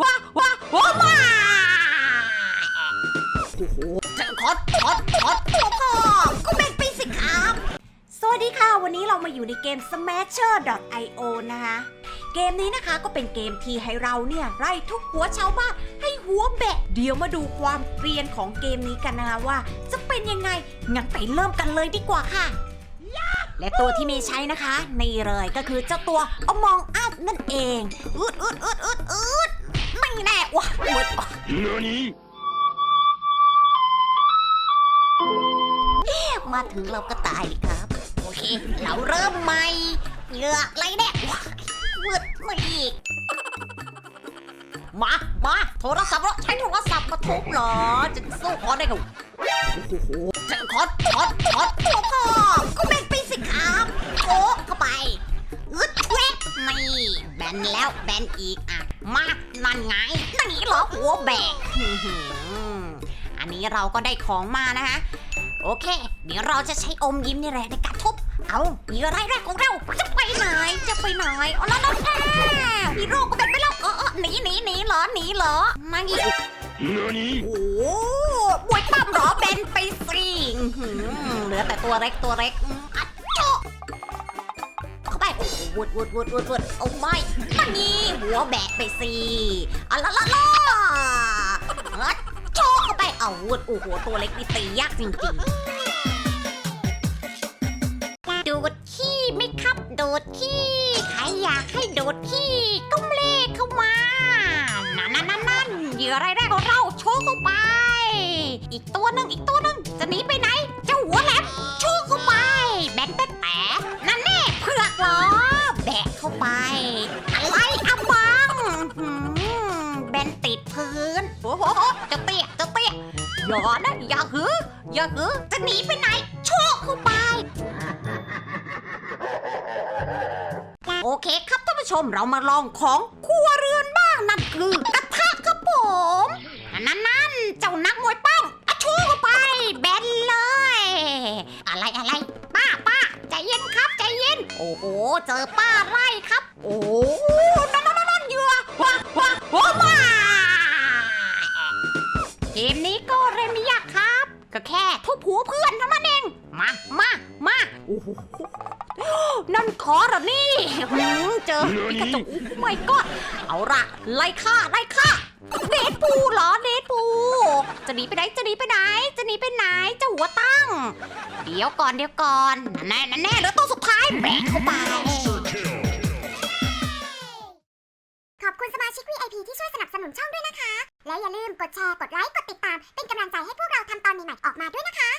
ว้าว้าว้ามาโอ้โหเจอคอดคอดคอดตัวพ่อก็แบ่งไปสิครับ สวัสดีค่ะ วันนี้เรามาอยู่ในเกม Smasher.io นะคะเกมนี้นะคะก็เป็นเกมที่ให้เราเนี่ยไล่ทุกหัวชาวบ้านให้หัวแบะ เดี๋ยวมาดูความเกรียนของเกมนี้กันนะคะว่า จะเป็นยังไง งั้นไปเริ่มกันเลยดีกว่าค่ะ และตัวที่เมย์ใช้นะคะ นี่เลยก็คือเจ้าตัวอมองอัพนั่นเองอืดอืดอืดอืดอืด ด何มาถึงเราก็ตายครับ โอเค เราเริ่มใหม่เหลืออะไรเนี่ยว้ายมืดมาอีก มา มา โทรศัพท์เราใช้โทรศัพท์มาทุบเหรอ จะสู้คอได้กับโอ้โหเจอคอดคอดคอดตัวพ่อก็แบ่งไปสิครับโอ้เข้าไปอึดแวกนี่แบนแล้วแบนอีกอะ มากนั่นไงนั่นนี่เหรอหัวแบกอื้อหืออันนี้เราก็ได้ของมานะคะโอเค เดี๋ยวเราจะใช้อมยิ้มนี่แหละในการทุบ เอามีอะไรแรกของเราจะไปไหน จะไปไหนอ๋อนั่นนั่นแน่ฮีโร่ก็เป็นไปแล้วเออเออหนีหนีหนีเหรอหนีเหรอมาอีก何โอ้โหบวยปั้มเหรอเบนไปสิอื้อหือเหลือแต่ตัวเล็กตัวเล็ก วดวดวดวดวดเอาไม่มานี่หัวแบะไปสิอะละละละอัดโจเข้าไปเอาวดโอ้โหตัวเล็กนี่ตียากจริงๆโดดขี้ไหม่ครับ โดดขี้ใครอยากให้โดดขี้ก็เลขเข้ามานั่นนั่นนั่นเหยื่อะไรายแรกของเราโชว์เข้าไป อีกตัวหนึ่งอีกตัวหนึ่งจะหนีไปไหนเจ้าหัวแหลมโชว์เข้า อย่านะอย่าหืออย่าหือจะหนีไปไหนโชว์เข้าไป โอเคครับท่านผู้ชมเรามาลองของครัวเรือนบ้างนั่นคือกระทะครับผมนั่นนั่นๆเจ้านักมวยปั้มอะชูเข้าไปแบนเลย อะไรอะไรป้าป้าใจเย็นครับใจเย็น โอ้โหเจอป้าไล่ครับ โอ้ ก็แค่ทุบหัวเพื่อนเท่านั้นเอง มา มา มาโอ้โหนั่นขอเหรอนี่หืมเจอพิกาจูไม่ก็เอาละไล่ฆ่าไล่ฆ่าเดดปูลเหรอเดดปู จะหนีไปไหนจะหนีไปไหน จะหนีไปไหนเจะหัวตั้ง เดี๋ยวก่อนเดี๋ยวก่อนแน่แน่แน่เหลือตัวสุดท้ายแบกเข้าไป คุณสมาชิก VIP ที่ช่วยสนับสนุนช่องด้วยนะคะ และอย่าลืมกดแชร์ กดไลค์ กดติดตาม เป็นกำลังใจให้พวกเราทำตอนใหม่ๆออกมาด้วยนะคะ